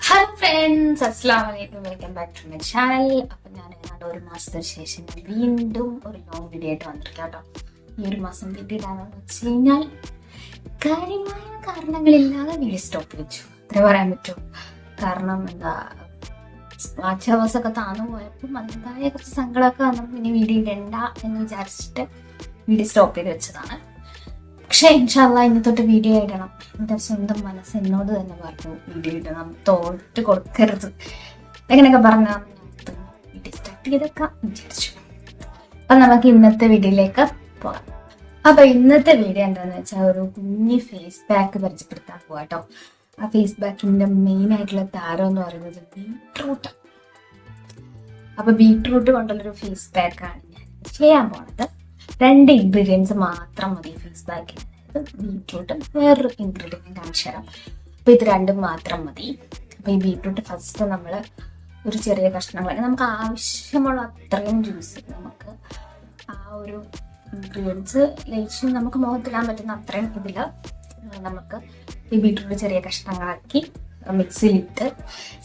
Hello friends അസ്സാം വലൈക്കും welcome back to my channel അപ്പം ഞാൻ ഏതാണ്ട് ഒരു മാസത്തിന് ശേഷം വീണ്ടും ഒരു ലോങ് വീഡിയോ ആയിട്ട് വന്നിരിക്കാം കേട്ടോ ഈ ഒരു മാസം വീഡിയോ ഇടാമെന്ന് വെച്ച് കഴിഞ്ഞാൽ കാര്യമായ കാരണങ്ങളില്ലാതെ വീഡിയോ സ്റ്റോപ്പ് വെച്ചു. അത്രേ പറയാൻ പറ്റും. കാരണം എന്താ വാച്ച് ഹവേഴ്സ് ഒക്കെ താന്നു പോയപ്പോൾ അതിന്റെതായ കുറച്ച് സങ്കടമൊക്കെ വന്നപ്പോൾ ഇനി വീഡിയോ ഇടണ്ട എന്ന് വിചാരിച്ചിട്ട് വീഡിയോ സ്റ്റോപ്പ് ചെയ്ത് വെച്ചതാണ്. പക്ഷെ ഇൻഷാല്ല ഇനി തൊട്ട് വീഡിയോ ഇടണം. എന്റെ സ്വന്തം മനസ്സ് എന്നോട് തന്നെ പറഞ്ഞു വീഡിയോ ഇടണം. തോട്ട് കൊടുക്കരുത്. അങ്ങനെയൊക്കെ പറഞ്ഞു അപ്പൊ നമുക്ക് ഇന്നത്തെ വീഡിയോയിലേക്ക് പോകാം. അപ്പൊ ഇന്നത്തെ വീഡിയോ എന്താന്ന് വെച്ചാൽ ഒരു കുഞ്ഞി ഫേസ് പാക്ക് പരിചയപ്പെടുത്താൻ പോവാ കേട്ടോ ആ ഫേസ് പാക്കിന്റെ മെയിൻ ആയിട്ടുള്ള താരം എന്ന് പറയുന്നത് ബീട്രൂട്ട് അപ്പൊ ബീട്രൂട്ട് കൊണ്ടുള്ളൊരു ഫേസ് പാക്കാണ് ഞാൻ ചെയ്യാൻ പോണത്. രണ്ട് ഇൻഗ്രീഡിയൻസ് മാത്രം മതി ഫേസ് പാക്കിന് അതായത് ബീട്രൂട്ടും വേറൊരു ഇൻഗ്രീഡിയന്റ് കാണിച്ചു തരാം അപ്പം ഇത് രണ്ടും മാത്രം മതി. അപ്പം ഈ ബീട്രൂട്ട് ഫസ്റ്റ് നമ്മൾ ഒരു ചെറിയ കഷ്ണങ്ങൾ നമുക്ക് ആവശ്യമുള്ള അത്രയും ജ്യൂസ് നമുക്ക് ആ ഒരു ഇൻഗ്രീഡിയൻസ് ലയിച്ച് നമുക്ക് മുഖത്തിടാൻ പറ്റുന്ന അത്രയും ഇതിൽ നമുക്ക് ഈ ബീട്രൂട്ട് ചെറിയ കഷ്ണങ്ങളാക്കി മിക്സിയിലിട്ട്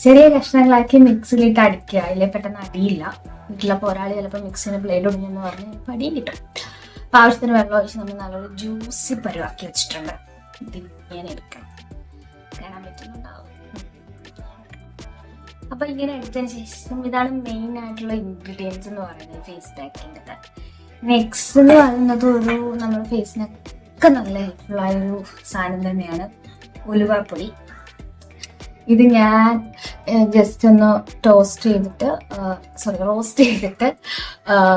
ചെറിയ കഷ്ണങ്ങളാക്കി മിക്സിയിലിട്ട് അടിക്കുക. അതിലെ പെട്ടെന്ന് അടിയില്ല. വീട്ടിലപ്പോൾ ഒരാൾ ചിലപ്പോൾ മിക്സിന് ബ്ലേഡ് ഒടിഞ്ഞെന്ന് പറഞ്ഞ് ചിലപ്പോൾ അടിയും കിട്ടും അപ്പം ആവശ്യത്തിന് വെള്ളം ഒഴിച്ച് നമ്മൾ നല്ലൊരു ജ്യൂസി പരുവാക്കി വെച്ചിട്ടുണ്ട്. ഇത് ഇങ്ങനെ എടുക്കണം. കാണാൻ പറ്റുന്നുണ്ടാവും. അപ്പൊ ഇങ്ങനെ എടുത്തതിന് ശേഷം ഇതാണ് മെയിൻ ആയിട്ടുള്ള ഇൻഗ്രീഡിയൻസ് എന്ന് പറയുന്നത് ഫേസ് പാക്കിന്റെ നെക്സ്റ്റ് എന്ന് പറയുന്നത് ഒരു നമ്മുടെ ഫേസിനൊക്കെ നല്ല ഹെൽപ്ഫുൾ ആയ ഒരു സാധനം തന്നെയാണ് ഉലുവാപ്പൊടി. ഇത് ഞാൻ ജസ്റ്റ് ഒന്ന് ടോസ്റ്റ് ചെയ്തിട്ട് സോറി റോസ്റ്റ് ചെയ്തിട്ട്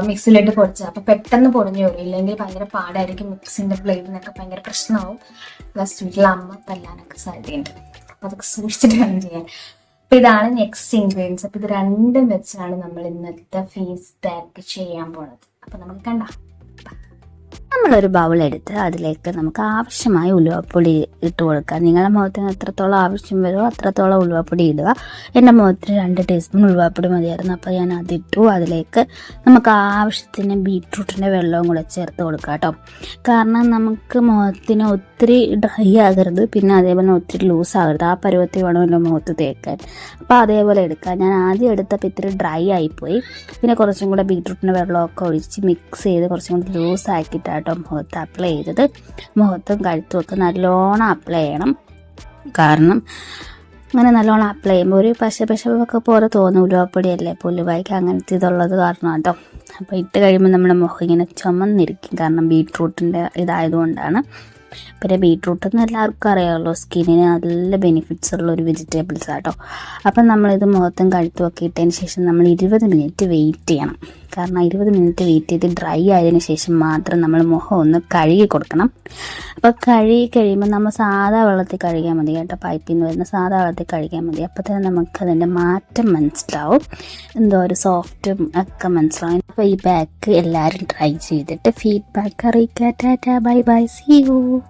മിക്സിയിലിട്ട് പൊടിച്ച. അപ്പൊ പെട്ടെന്ന് പൊടിഞ്ഞു വരും. ഇല്ലെങ്കിൽ ഭയങ്കര പാടായിരിക്കും മിക്സിന്റെ ബ്ലേഡിനൊക്കെ ഭയങ്കര പ്രശ്നമാവും. പ്ലസ് വീട്ടിലെ അമ്മ തല്ലാനൊക്കെ സാധ്യതയുണ്ട്. അപ്പൊ അതൊക്കെ സൂക്ഷിച്ചിട്ട് വേണം ചെയ്യാൻ. അപ്പൊ ഇതാണ് നെക്സ്റ്റ് ഇൻഗ്രീഡിയൻസ് അപ്പൊ ഇത് രണ്ടും വെച്ചാണ് നമ്മൾ ഇന്നത്തെ ഫേസ് പാക്ക് ചെയ്യാൻ പോണത്. അപ്പൊ നമുക്ക് കണ്ട. നമ്മളൊരു ബൗൾ എടുത്ത് അതിലേക്ക് നമുക്ക് ആവശ്യമായ ഉലുവപ്പൊടി ഇട്ട് കൊടുക്കുക നിങ്ങളുടെ മുഖത്തിന് എത്രത്തോളം ആവശ്യം വരുമോ അത്രത്തോളം ഉലുവപ്പൊടി ഇടുക. എന്റെ മുഖത്തിന് രണ്ട് ടീസ്പൂൺ ഉലുവപ്പൊടി മതിയായിരുന്നു. അപ്പോൾ ഞാൻ അതിട്ടു. അതിലേക്ക് നമുക്ക് ആവശ്യത്തിന് ബീട്രൂട്ടിന്റെ വെള്ളവും കൂടെ ചേർത്ത് കൊടുക്കുക കേട്ടോ. കാരണം നമുക്ക് മുഖത്തിന് ഒത്തിരി ഡ്രൈ ആകരുത്. പിന്നെ അതേപോലെ ഒത്തിരി ലൂസ് ആകരുത്. ആ പരുവത്തിൽ വേണം എന്റെ മുഖത്ത് തേക്കാൻ. അപ്പോൾ അതേപോലെ എടുക്കുക ഞാൻ ആദ്യം എടുത്തപ്പോൾ ഇത്തിരി ഡ്രൈ ആയിപ്പോയി. പിന്നെ കുറച്ചും കൂടെ ബീട്രൂട്ടിന്റെ വെള്ളമൊക്കെ ഒഴിച്ച് മിക്സ് ചെയ്ത് കുറച്ചും കൂടി ലൂസ് ആക്കിയിട്ടാട്ടോ മുഖത്ത് അപ്ലൈ ചെയ്തത്. മുഖത്തും കഴുത്തും ഒക്കെ നല്ലോണം അപ്ലൈ ചെയ്യണം. കാരണം അങ്ങനെ നല്ലോണം അപ്ലൈ ചെയ്യുമ്പോൾ ഒരു പശ പശവൊക്കെ പോലെ തോന്നും. ഉലുവപ്പൊടിയല്ലേ അപ്പോൾ ഉലുവായ്ക്ക് അങ്ങനത്തെ ഇതുള്ളത് കാരണം കേട്ടോ അപ്പോൾ ഇട്ട് കഴിയുമ്പോൾ നമ്മുടെ മുഖം ഇങ്ങനെ ചുമന്നിരിക്കും. കാരണം ബീട്രൂട്ടിന്റെ ഇതായതുകൊണ്ടാണ്. പിന്നെ ബീട്രൂട്ട് എന്ന് എല്ലാവർക്കും അറിയാമല്ലോ. സ്കിന്നിന് നല്ല ബെനിഫിറ്റ്സ് ഉള്ള ഒരു വെജിറ്റബിൾസ് ആട്ടോ. അപ്പം നമ്മളിത് മുഖത്തും കഴുത്തും ഒക്കെ ഇട്ടതിന് ശേഷം നമ്മൾ ഇരുപത് മിനിറ്റ് വെയിറ്റ് ചെയ്യണം. കാരണം ഇരുപത് മിനിറ്റ് വെയിറ്റ് ചെയ്ത് ഡ്രൈ ആയതിനു ശേഷം മാത്രം നമ്മൾ മുഖം ഒന്ന് കഴുകി കൊടുക്കണം. അപ്പോൾ കഴുകി കഴിയുമ്പോൾ നമ്മൾ സാധാ വെള്ളത്തിൽ കഴുകിയാൽ മതി കേട്ടോ. പൈപ്പിൽ നിന്ന് വരുന്ന സാധാ വെള്ളത്തിൽ കഴുകിയാൽ മതി. അപ്പോൾ തന്നെ നമുക്ക് അതിന്റെ മാറ്റം മനസ്സിലാവും. എന്തോ ഒരു സോഫ്റ്റും ഒക്കെ മനസ്സിലാവും. അപ്പോൾ ഈ ബാക്ക് എല്ലാവരും ട്രൈ ചെയ്തിട്ട് ഫീഡ്ബാക്ക് അറിയിക്കാറ്റാറ്റാ ബൈ ബൈ. See you